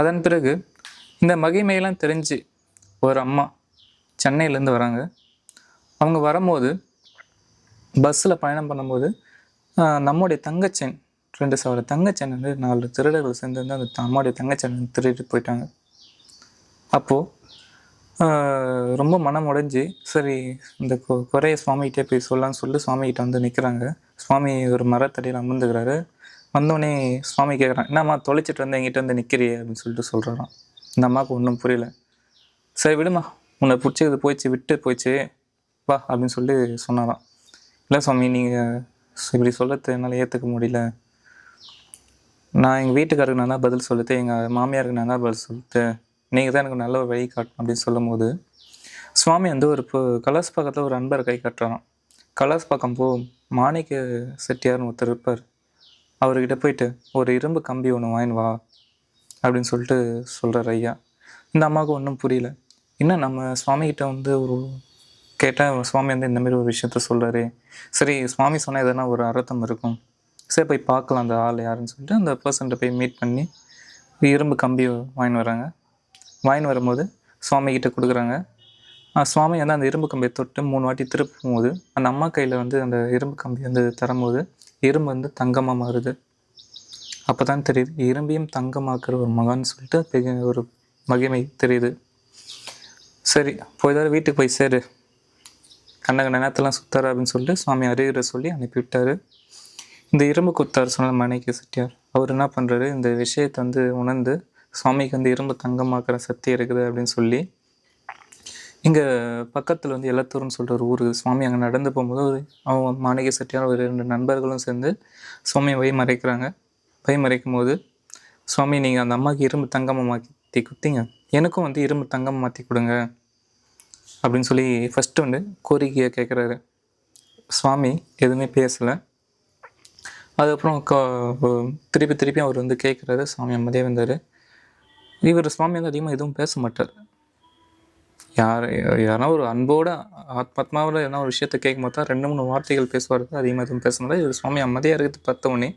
அதன் பிறகு இந்த மகிமையெல்லாம் தெரிஞ்சு ஒரு அம்மா சென்னையிலேருந்து வராங்க. அவங்க வரும்போது பஸ்ஸில் பயணம் பண்ணும்போது நம்முடைய தங்கச்சன் ரெண்டு சவர தங்கச்சென் வந்து நாலு திருடர்கள் சேர்ந்து வந்து அந்த அம்மாவுடைய தங்கச்சென் வந்து திருடிட்டு போயிட்டாங்க. அப்போது ரொம்ப மனம் உடைஞ்சி சரி இந்த கொ- குறைய சுவாமிகிட்டே போய் சொல்லலாம்னு சொல்லிட்டு சுவாமிகிட்ட வந்து நிற்கிறாங்க சுவாமி ஒரு மரத்தடியில் அமர்ந்துக்கிறாரு. வந்தோடனே சுவாமி கேட்குறான் என்னம்மா தொலைச்சிட்டு வந்து எங்கிட்ட வந்து நிற்கிறியே அப்படின்னு சொல்லிட்டு சொல்கிறாராம் இந்த அம்மாவுக்கு ஒன்றும் புரியல. சரி விடுமா உன்னை பிடிச்சது போயிடுச்சு விட்டு போயிடுச்சு. வா அப்படின்னு சொல்லி சொன்னாராம். இல்லை சுவாமி நீங்கள் இப்படி சொல்கிறது என்னால் ஏற்றுக்க முடியல. நான் எங்கள் வீட்டுக்காரருக்கு நான் தான் பதில் சொல்லிட்டு எங்கள் மாமியாருக்கு நான் தான் பதில் சொல்லிட்டு நீங்கள் தான் எனக்கு நல்ல ஒரு வழி காட்டணும் அப்படின்னு சொல்லும் போது சுவாமி வந்து ஒரு இப்போ கலர்ஸ் பக்கத்தில் ஒரு அன்பர் கை கட்டுறாராம். கலர்ஸ் பக்கம் போ மாணிக்க செட்டியார்னு ஒருத்தர் இருப்பார். அவர்கிட்ட போயிட்டு ஒரு இரும்பு கம்பி ஒன்று வாங்கின்னு வா அப்படின்னு சொல்லிட்டு சொல்கிறார் ஐயா. இந்த அம்மாவுக்கு ஒன்றும் புரியல. என்ன நம்ம சுவாமிகிட்ட வந்து ஒரு கேட்டால் சுவாமி வந்து இந்தமாரி ஒரு விஷயத்த சொல்கிறாரு சரி சுவாமி சொன்னால் எதனா ஒரு அர்த்தம் இருக்கும். சரி போய் பார்க்கலாம் அந்த ஆள் யாருன்னு சொல்லிட்டு அந்த பர்சன்ட்ட போய் மீட் பண்ணி இரும்பு கம்பி வாங்கின்னு வராங்க. வாங்கின்னு வரும்போது சுவாமிகிட்ட கொடுக்குறாங்க. சுவாமி வந்து அந்த இரும்பு கம்பியை தொட்டு மூணு வாட்டி திருப்பும் போது அந்த அம்மா கையில் வந்து அந்த இரும்பு கம்பி வந்து தரும்போது இரும்பு வந்து தங்கமாக மாறுது. அப்போ தான் தெரியுது இரும்பையும் தங்கமாக்குற ஒரு மகான்னு சொல்லிட்டு பெரிய ஒரு மகிமை தெரியுது. சரி போய் தான் வீட்டுக்கு போய் சேரு. கண்ட கண்ட நேரத்தெல்லாம் சுத்தாரு அப்படின்னு சொல்லிட்டு சுவாமி அறிவுரை சொல்லி அனுப்பிவிட்டார். இந்த இரும்பு குத்தார் சொன்ன மனைக்கு செட்டியார் அவர் என்ன பண்ணுறாரு இந்த விஷயத்தை வந்து உணர்ந்து சுவாமிக்கு வந்து இரும்பு தங்கமாக்குற சக்தி இருக்குது அப்படின்னு சொல்லி இங்கே பக்கத்தில் வந்து எல்லத்தூர்னு சொல்லிட்டு ஒரு ஊர். சுவாமி அங்கே நடந்து போகும்போது ஒரு அவங்க மாணிக்க செட்டியார் ஒரு ரெண்டு நண்பர்களும் சேர்ந்து சுவாமியை வை மறைக்கிறாங்க. வை மறைக்கும் போது சுவாமி நீங்கள் அந்த அம்மாவுக்கு இரும்பு தங்கமாக மாற்றி குத்திங்க எனக்கும் வந்து இரும்பு தங்கம் மாற்றி கொடுங்க. அப்படின்னு சொல்லி ஃபஸ்ட்டு வந்து கோரிக்கையை கேட்குறாரு சுவாமி எதுவுமே பேசலை. அதுக்கப்புறம் திருப்பி திருப்பி அவர் வந்து கேட்குறாரு சுவாமி அமைதியாக வந்தார். இவர் சுவாமி வந்து அதிகமாக எதுவும் பேச மாட்டார். யார் யாரா ஒரு அன்போட ஆத்மாத்மாவோட எதனா ஒரு விஷயத்த கேட்கும் போது தான் ரெண்டு மூணு வார்த்தைகள் பேசுவார் அதிகமாக எதுவும் பேசினதா இவர் சுவாமி அமைதியாக இருக்கிறது பார்த்த உடனே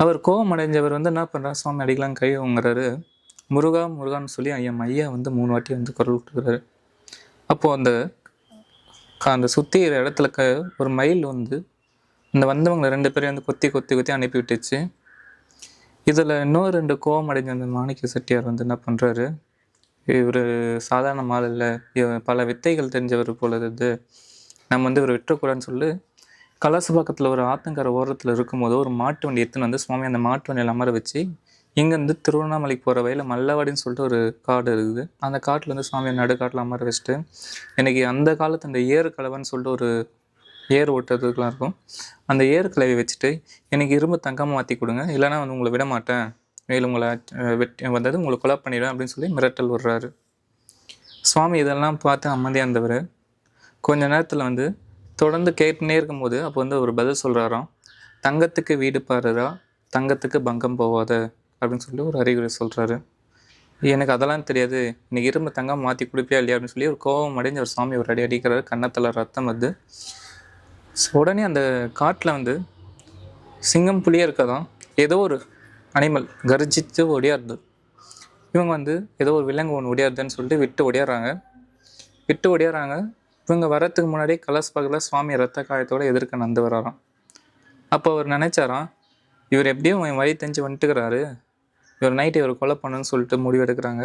அவர் கோபம் அடைஞ்சவர் வந்து என்ன பண்ணுறாரு சுவாமி அடிக்கலாம் கழிவுங்கிறாரு முருகா முருகான்னு சொல்லி என் ஐயா வந்து மூணு வாட்டி வந்து குரல் கொடுக்குறாரு. அப்போது அந்த அந்த சுற்றி இடத்துல க ஒரு மயில் வந்து இந்த வந்தவங்க ரெண்டு பேரையும் வந்து கொத்தி கொத்தி கொத்தி அனுப்பி விட்டுச்சு. இதில் இன்னொரு ரெண்டு கோவம் அடைஞ்ச அந்த மாணிக்க செட்டியார் வந்து என்ன பண்ணுறாரு இவர் சாதாரண ஆள் இல்லை. பல வித்தைகள் தெரிஞ்சவர் போல இது நம்ம வந்து இவர் விட்டுறக்கூடாதுன்னு சொல்லி கலாசுபாக்கத்தில் பக்கத்தில் ஒரு ஆத்தங்கரை ஓரத்தில் இருக்கும்போது ஒரு மாட்டு வண்டி எடுத்துன்னு வந்து சுவாமி அந்த மாட்டு வண்டியில் அமர வச்சு இங்கேருந்து திருவண்ணாமலைக்கு போகிற வழியில் மல்லவாடின்னு சொல்லிட்டு ஒரு காடு இருக்குது. அந்த காட்டில் வந்து சுவாமி நடுக்காட்டில் அமர வச்சுட்டு எனக்கு அந்த காலத்து அந்த ஏறு கலவைன்னு சொல்லிட்டு ஒரு ஏர் ஓட்டுறதுக்குலாம் இருக்கும். அந்த ஏர் கலவையை வச்சுட்டு எனக்கு இரும்பு தங்கமாக மாற்றி கொடுங்க. இல்லைனா வந்து உங்களை விட மாட்டேன். மேலும் உங்களை வெட்டி வந்தது உங்களை கொலை பண்ணிடுவேன் அப்படின்னு சொல்லி மிரட்டல் விடுறாரு. சுவாமி இதெல்லாம் பார்த்து அமைதியாக இருந்தவர். கொஞ்ச நேரத்தில் வந்து தொடர்ந்து கேட்டுனே இருக்கும்போது அப்போ வந்து ஒரு பதில் சொல்கிறாராம் தங்கத்துக்கு வீடு பாருடா தங்கத்துக்கு பங்கம் போவாத அப்படின்னு சொல்லி ஒரு அறிகுறி சொல்கிறாரு எனக்கு அதெல்லாம் தெரியாது. இன்னைக்கு இரும்பு தங்கம் மாற்றி கொடுப்பியா இல்லையா அப்படின்னு சொல்லி ஒரு கோபம் அடைஞ்ச ஒரு சாமி ஒரு அடி அடிக்கிறாரு. கன்னத்தில் ரத்தம் வந்து. உடனே அந்த காட்டில் வந்து சிங்கம் புலியே இருக்கதான் ஏதோ ஒரு அனிமல் கர்ஜித்து ஒடியாருது இவங்க வந்து ஏதோ ஒரு விலங்கு ஒன்று ஒடியாருதுன்னு சொல்லிட்டு விட்டு ஒடியாடுறாங்க விட்டு ஒடியாடுறாங்க இவங்க வரத்துக்கு முன்னாடி கலஸ் பக்கத்தில் சுவாமி ரத்த காயத்தோட எதிர்க்க நந்து வராராம். அப்போ அவர் நினைச்சாராம் இவர் எப்படியும் என் வழி தெரிஞ்சு வந்துட்டுக்கிறாரு. இவர் நைட்டு இவர் கொலை பண்ணுன்னு சொல்லிட்டு முடிவெடுக்கிறாங்க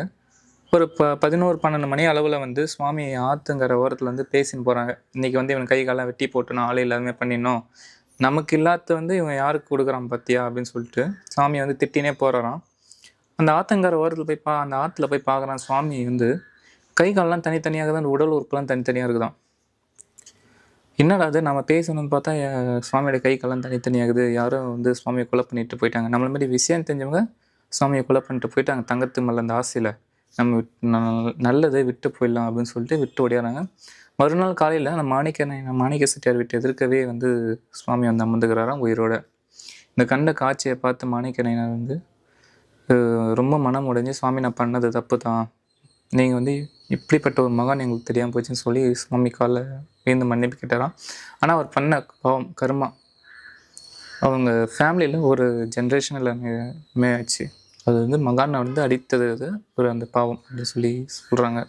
ஒரு ப பதினோரு பன்னெண்டு மணி அளவில் வந்து சுவாமி ஆத்துங்கிற ஓரத்தில் வந்து பேசின்னு போகிறாங்க இன்றைக்கி வந்து இவன் கை காலம் வெட்டி போட்டு நான் ஆளே எல்லாமே பண்ணிடணும். நமக்கு இல்லாத வந்து இவன் யாருக்கு கொடுக்குறான் பத்தியா அப்படின்னு சொல்லிட்டு சாமி வந்து திட்டினே போகிறாராம் அந்த ஆத்தங்கார ஓரத்தில் போய் பா அந்த ஆற்றுல போய் பார்க்குறான் சுவாமி வந்து. கை கால்லாம் தனித்தனியாக தான் அந்த உடல் உறுப்புலாம் தனித்தனியாக இருக்குதான் என்னடா அது நம்ம பேசணும்னு பார்த்தா சுவாமியோட கை கால்லாம் தனித்தனியாகுது. யாரும் வந்து சுவாமியை கொலை பண்ணிட்டு போயிட்டாங்க. நம்மள மாதிரி விஷயம் தெரிஞ்சவங்க சுவாமியை கொலை பண்ணிட்டு போயிட்டாங்க. தங்கத்து மேலே அந்த ஆசையில் நம்ம விட்- ந- நல்லதை விட்டு போயிடலாம் அப்படின்னு சொல்லிட்டு விட்டு ஓடியாராங்க மறுநாள் காலையில் அந்த மாணிக்கனை மாணிக்க செட்டியார் வீட்டு எதிர்க்கவே வந்து சுவாமி வந்து அமர்ந்துக்கிறாராம் உயிரோட. இந்த கண்ட காட்சியை பார்த்து மாணிக்க வந்து ரொம்ப மனம் உடைஞ்சு சுவாமி நான் பண்ணது தப்பு தான் நீங்கள் வந்து இப்படிப்பட்ட ஒரு மகான் எங்களுக்கு தெரியாமல் போச்சுன்னு சொல்லி சுவாமி காலில் வீழ்ந்து மன்னிப்பு கேட்டாராம். ஆனால் அவர் பண்ண பாவம் கர்மா அவங்க ஃபேமிலியில் ஒரு ஜென்ரேஷனில் மே ஆச்சு அது வந்து மகானை வந்து அடித்தது அது ஒரு அந்த பாவம் அப்படின்னு சொல்லி சொல்கிறாங்க